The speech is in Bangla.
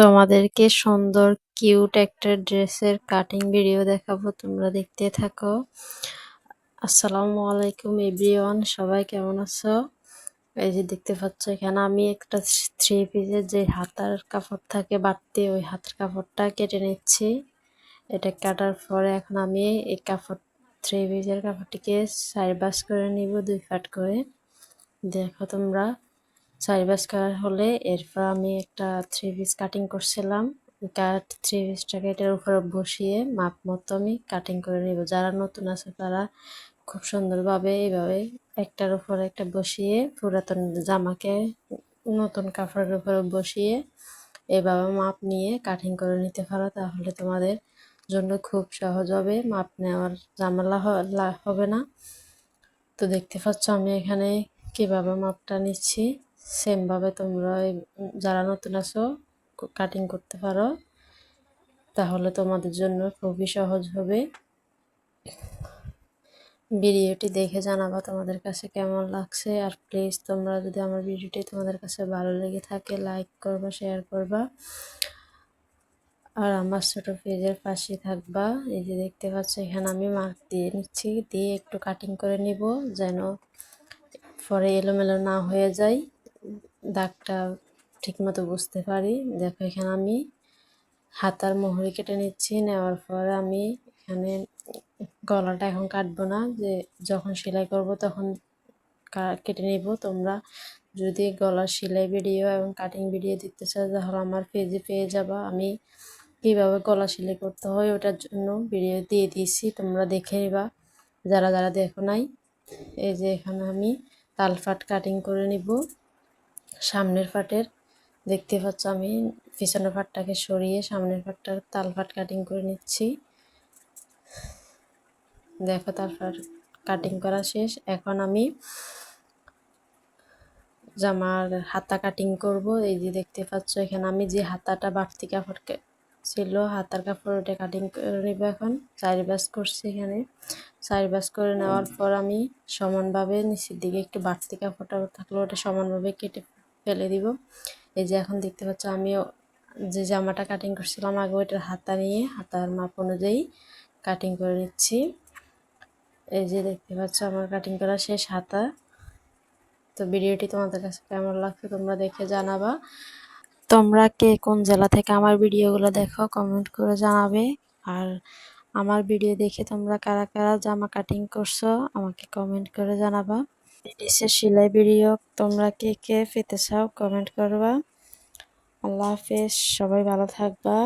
তোমাদেরকে সুন্দর কিউট একটা ড্রেসের কাটিং ভিডিও দেখাবো, তোমরা দেখতে থাকো। আসসালামু আলাইকুম এভরিওয়ান সবাই কেমন আছো? এই যে দেখতে পাচ্ছ এখানে আমি একটা থ্রি পিসের যে হাতার কাপড় থাকে, বাড়তি ওই হাতের কাপড়টা কেটে নিচ্ছি। এটা কাটার পরে এখন আমি এই কাপড় থ্রি পিসের কাপড়টিকে সাইড বাস করে নিব দুই ফাট করে। দেখো তোমরা চারি করা হলে এরপর আমি একটা থ্রি পিস কাটিং করছিলাম। কাট থ্রি পিসটাকে এটার উপরে বসিয়ে মাপ মতো আমি কাটিং করে নেব। যারা নতুন আছে তারা খুব সুন্দরভাবে এইভাবে একটার উপরে একটা বসিয়ে পুরাতন জামাকে নতুন কাপড়ের উপরে বসিয়ে এভাবে মাপ নিয়ে কাটিং করে নিতে পারো, তাহলে তোমাদের জন্য খুব সহজ হবে। মাপ নেওয়ার জামালা হবে না। তো দেখতে পাচ্ছ আমি এখানে কীভাবে মাপটা নিচ্ছি। সেমভাবে তোমরা যারা নতুন আছো কাটিং করতে পারো। তাহলে তোমাদের জন্য খুবই সহজ হবে। ভিডিওটি দেখে জানাবা তোমাদের কাছে কেমন লাগছে। আর প্লিজ তোমরা যদি আমার ভিডিওটি তোমাদের কাছে ভালো লেগে থাকে লাইক করবা শেয়ার করবা। আর আমার ছোট পেজের পাশে থাকবা। এই যে দেখতে পাচ্ছ, এখানে আমি মার্ক দিয়ে নিচ্ছি। দিয়ে একটু কাটিং করে নিব, যেন পরে এলোমেলো না হয়ে যায়। দাগটা ঠিকমতো বুঝতে পারি। দেখো, এখানে আমি হাতার মোহরি কেটে নিচ্ছি। নেওয়ার পরে আমি এখানে গলাটা এখন কাটবো না। যে যখন সেলাই করব তখন কেটে নিব। তোমরা যদি গলার সেলাই ভিডিও এবং কাটিং ভিডিও দিতে চাও, তাহলে আমার পেজে পেয়ে যাবা। আমি কীভাবে গলা সেলাই করতে হয় ওটার জন্য ভিডিও দিয়ে দিয়েছি। তোমরা দেখে নিবা। যারা যারা দেখো নাই, এই যে এখানে আমি তালফাট কাটিং করে নিব। সামনের ফাটের, দেখতে পাচ্ছ আমি পিছনের ফাটটাকে সরিয়ে সামনের ফাটটার তাল ফাট কাটিং করে নিচ্ছি। দেখো তারপর কাটিং করা শেষ। এখন আমি জামার হাতা কাটিং করব। এই যে দেখতে পাচ্ছ এখানে আমি যে হাতাটা বাড়তি কাপড়কে ছিল, হাতার কাপড় ওটা কাটিং করে নেব এখন। চারি বাস করছি এখানে। চারি বাস করে নেওয়ার পর আমি সমানভাবে নিচের দিকে একটু বাড়তি কাপড়টা থাকলে ওটা সমানভাবে কেটে ফেলে দিব। এই যে এখন দেখতে পাচ্ছ আমিও যে জামাটা কাটিং করছিলাম আগে ওইটার হাতা নিয়ে, হাতার মাপ অনুযায়ী কাটিং করে নিচ্ছি। এই যে দেখতে পাচ্ছ আমার কাটিং করা শেষ হাতা। তো ভিডিওটি তোমাদের কাছে কেমন লাগছে তোমরা দেখে জানাবা। তোমরা কে কোন জেলা থেকে আমার ভিডিওগুলো দেখো কমেন্ট করে জানাবে। আর আমার ভিডিও দেখে তোমরা কারা কারা জামা কাটিং করছ, আমাকে কমেন্ট করে জানাবা। ড্রেসের সেলাই ভিডিও। তোমরা কে কে পেতে চাও কমেন্ট করবা। আল্লাহ হাফেজ, সবাই ভালো থাকবা।